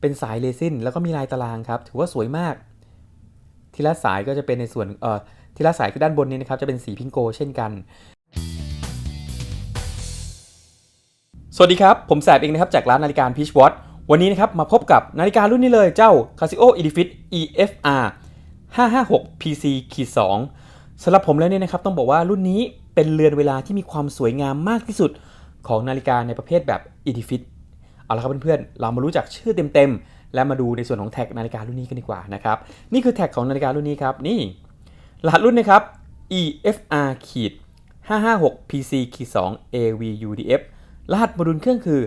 เป็นสายเรซินแล้วก็มีลายตารางครับ ถือว่าสวยมาก ทีละสายก็จะเป็นในส่วนเอ่อทีละสายคือด้านบนนี้นะครับ จะเป็นสีพิงโกเช่นกัน สวัสดีครับ ผมแสบเองนะครับ จากร้านนาฬิกา Peach Watch วันนี้นะครับ มาพบกับนาฬิการุ่นนี้เลยเจ้า Casio Edifit EFR 556 PC 2สำหรับผมแล้วเนี่ยนะครับ ต้องบอกว่ารุ่นนี้เป็นเรือนเวลาที่มีความสวยงามมากที่สุดของนาฬิกาในประเภทแบบ Edifit เอาละครับเพื่อนๆ เรามารู้จักชื่อเต็มๆ และมาดูในส่วนของแท็กนาฬิการุ่นนี้กันดีกว่านะครับ นี่คือแท็กของนาฬิการุ่นนี้ครับ นี่รหัสรุ่นนะครับ EFR ขีด556 PC ขีด2 AVUDF รหัสโมดูลเครื่องคือ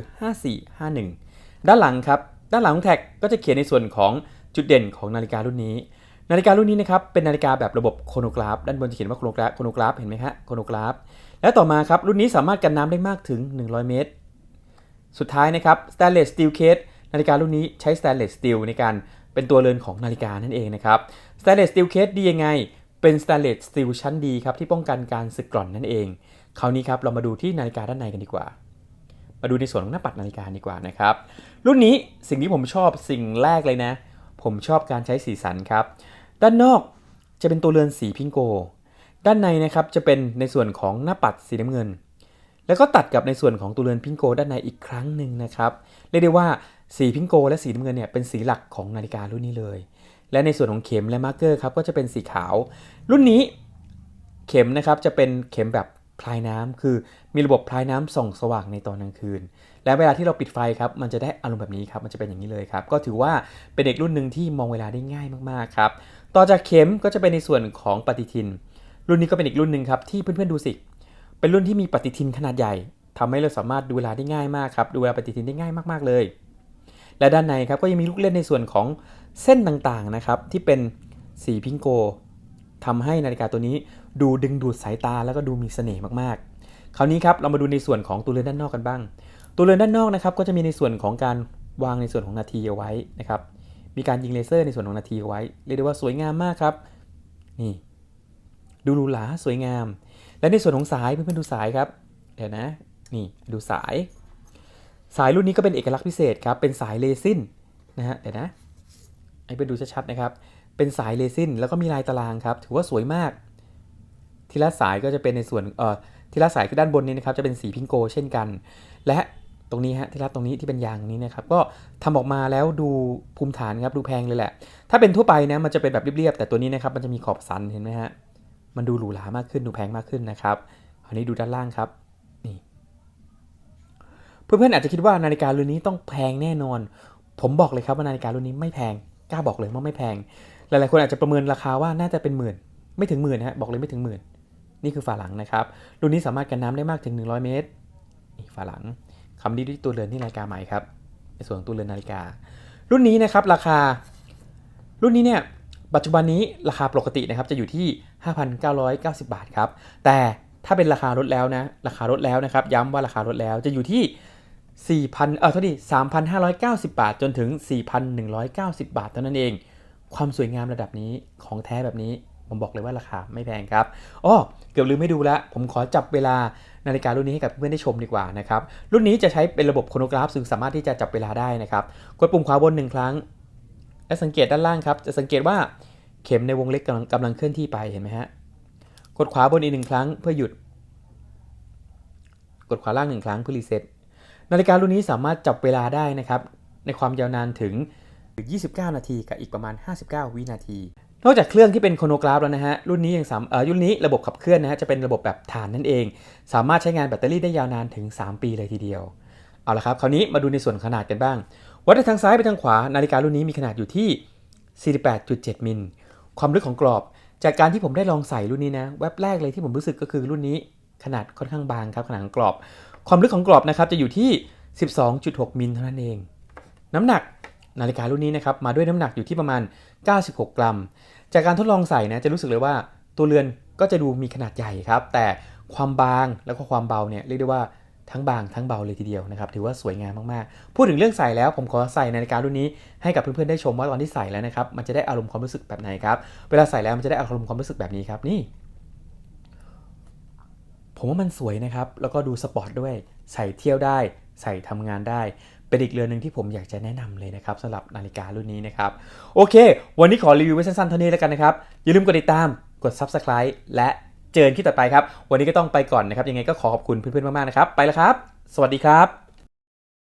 5451 ด้านหลังครับ ด้านหลังของแท็กก็จะเขียนในส่วนของจุดเด่นของนาฬิการุ่นนี้ นาฬิการุ่นนี้นะครับเป็นนาฬิกาแบบระบบโครโนกราฟ ด้านบนจะเขียนว่าโครโนกราฟ โครโนกราฟ เห็นไหมฮะโครโนกราฟ และต่อมาครับรุ่นนี้สามารถกันน้ำได้มากถึง 100 เมตร สุดท้ายนะครับ stainless steel case นาฬิการุ่นนี้ใช้ stainless steel ในการเป็นตัวเรือนของนาฬิกานั่นเองนะครับ stainless steel case ดียังไง เป็น stainless steel ชั้นดีครับที่ป้องกันการสึกกร่อนนั่นเอง คราวนี้ครับเรามาดูที่นาฬิกาด้านในกันดีกว่า มาดูในส่วนของหน้าปัดนาฬิกาดีกว่านะครับ รุ่นนี้สิ่งที่ผมชอบสิ่งแรกเลยนะ ผมชอบการใช้สีสันครับ ด้านนอกจะเป็นตัวเรือนสีพิงโก ด้านในนะครับจะเป็นในส่วนของหน้าปัดสีน้ำเงิน แล้วก็ตัดกับในส่วนของตัวเรือนพิงโกด้านในอีกครั้งหนึ่งนะครับเรียกได้ว่าสีพิงโกและสีน้ำเงินเนี่ยเป็นสีหลักของนาฬิการุ่นนี้เลย และในส่วนของเข็มและมาร์กเกอร์ครับก็จะเป็นสีขาว รุ่นนี้เข็มนะครับจะเป็นเข็มแบบพลายน้ำคือมีระบบพลายน้ำส่องสว่างในตอนกลางคืน และเวลาที่เราปิดไฟครับมันจะได้อารมณ์แบบนี้ครับมันจะเป็นอย่างนี้เลยครับก็ถือว่าเป็นเด็กรุ่นหนึ่งที่มองเวลาได้ง่ายมากๆครับต่อจากเข็มก็จะเป็นในส่วนของปฏิทิน รุ่นนี้ก็เป็นอีกรุ่นหนึ่งครับที่เพื่อนๆดูสิ เป็นรุ่นที่มีปฏิทินขนาดใหญ่ทำให้เราสามารถดูเวลาได้ง่ายมากครับ ดูเวลาปฏิทินได้ง่ายมากๆเลย และด้านในครับก็ยังมีลูกเล่นในส่วนของเส้นต่างๆนะครับที่เป็นสีพิงโกทำให้นาฬิกาตัวนี้ดูดึงดูดสายตาแล้วก็ดูมีเสน่ห์มากๆ คราวนี้ครับเรามาดูในส่วนของตัวเรือนด้านนอกกันบ้าง ตัวเรือนด้านนอกนะครับก็จะมีในส่วนของการวางในส่วนของนาทีเอาไว้นะครับมีการยิงเลเซอร์ในส่วนของนาทีเอาไว้เรียกได้ว่าสวยงามมากครับนี่ดูหรูหราสวยงาม และในส่วนของสายเพื่อนๆดูสายครับเดี๋ยวนะนี่ดูสาย สายรุ่นนี้ก็เป็นเอกลักษณ์พิเศษครับเป็นสายเรซินนะฮะเดี๋ยวนะให้ไปดูชัดๆนะครับเป็นสายเรซินแล้วก็มีลายตารางครับถือว่าสวยมากทีละสายก็จะเป็นในส่วนเอ่อทีละสายคือด้านบนนี้นะครับจะเป็นสีพิงโกเช่นกัน และตรงนี้ฮะทีละตรงนี้ที่เป็นยางนี้นะครับก็ทำออกมาแล้วดูภูมิฐานครับดูแพงเลยแหละ ถ้าเป็นทั่วไปนะมันจะเป็นแบบเรียบๆแต่ตัวนี้นะครับมันจะมีขอบสันเห็นไหมฮะ มันดูหรูหรามากขึ้นดูแพงมากขึ้นนะครับคราวนี้ดูด้านล่างครับนี่เพื่อนๆอาจจะคิดว่านาฬิการุ่นนี้ต้องแพงแน่นอน ผมบอกเลยครับว่านาฬิการุ่นนี้ไม่แพงกล้าบอกเลยว่าไม่แพง หลายๆคนอาจจะประเมินราคาว่าน่าจะเป็นหมื่น ไม่ถึงหมื่นนะฮะบอกเลยไม่ถึงหมื่นนี่คือฝาหลังนะครับ รุ่นนี้สามารถกันน้ำได้มากถึง 100 เมตรนี่ฝาหลังคำนี้ด้วยตัวเรือนที่นาฬิกาใหม่ครับในส่วนของตัวเรือนนาฬิกา รุ่นนี้นะครับราคา รุ่นนี้เนี่ย ปัจจุบันนี้ราคาปกตินะครับจะอยู่ที่ 5,990 บาทครับ แต่ถ้าเป็นราคาลดแล้วนะ ราคาลดแล้วนะครับ ย้ำว่าราคาลดแล้วจะอยู่ที่ 4,000 เออเท่าดี3,590 บาท จนถึง 4,190 บาทเท่านั้นเอง ความสวยงามระดับนี้ของแท้แบบนี้ผมบอกเลยว่าราคาไม่แพงครับอ้อเกือบลืมไม่ดูแล้วผมขอจับเวลานาฬิการุ่นนี้ให้กับเพื่อนได้ชมดีกว่านะครับ รุ่นนี้จะใช้เป็นระบบโครโนกราฟซึ่งสามารถที่จะจับเวลาได้นะครับ กดปุ่มขวาบนหนึ่งครั้ง และสังเกตด้านล่างครับ จะสังเกตว่าเข็มในวงเล็กกำลังกำลังเคลื่อนที่ไปเห็นไหมฮะ กดขวาบนอีกหนึ่งครั้งเพื่อหยุด กดขวาล่างหนึ่งครั้งเพื่อรีเซ็ต นาฬิการุ่นนี้สามารถจับเวลาได้นะครับ ในความยาวนานถึง 29 นาทีกับอีกประมาณ 59 วินาที นอกจากเครื่องที่เป็นโครโนกราฟแล้วนะฮะ รุ่นนี้ยังสามเอ่อรุ่นนี้ระบบขับเคลื่อนนะฮะจะเป็นระบบแบบถ่านนั่นเอง สามารถใช้งานแบตเตอรี่ได้ยาวนานถึง 3 ปีเลยทีเดียว เอาละครับ คราวนี้มาดูในส่วนขนาดกันบ้าง วัดจากทางซ้ายไปทางขวา นาฬิการุ่นนี้มีขนาดอยู่ที่ 48.7 มิล ความลึกของกรอบ จากการที่ผมได้ลองใส่รุ่นนี้นะ แว็บแรกเลยที่ผมรู้สึกก็คือรุ่นนี้ ขนาดค่อนข้างบางครับขนาดของกรอบ ความลึกของกรอบนะครับจะอยู่ที่ 12.6 มิลเท่านั้นเอง น้ำหนักนาฬิการุ่นนี้นะครับมาด้วยน้ำหนักอยู่ที่ประมาณ 96 กรัม จากการทดลองใส่นะจะรู้สึกเลยว่าตัวเรือนก็จะดูมีขนาดใหญ่ครับ แต่ความบางแล้วก็ความเบาเนี่ยเรียกได้ว่า ทั้งบางทั้งเบาเลยทีเดียวนะครับถือว่าสวยงามมากๆ พูดถึงเรื่องใส่แล้วผมขอใส่นาฬิการุ่นนี้ให้กับเพื่อนๆได้ชมว่าตอนที่ใส่แล้วนะครับมันจะได้อารมณ์ความรู้สึกแบบไหนครับเวลาใส่แล้วมันจะได้อารมณ์ความรู้สึกแบบนี้ครับนี่ ผมว่ามันสวยนะครับแล้วก็ดูสปอร์ตด้วยใส่เที่ยวได้ ใส่ทำงานได้เป็นอีกเรือนหนึ่งที่ผมอยากจะแนะนำเลยนะครับสำหรับนาฬิการุ่นนี้นะครับโอเค วันนี้ขอรีวิวไว้สั้นๆเท่านี้แล้วกันนะครับอย่าลืมกดติดตามกด Subscribe และ เจอกันคลิปต่อไปครับ วันนี้ก็ต้องไปก่อนนะครับ ยังไงก็ขอขอบคุณเพื่อนๆมากๆนะครับ ไปแล้วครับ สวัสดีครับ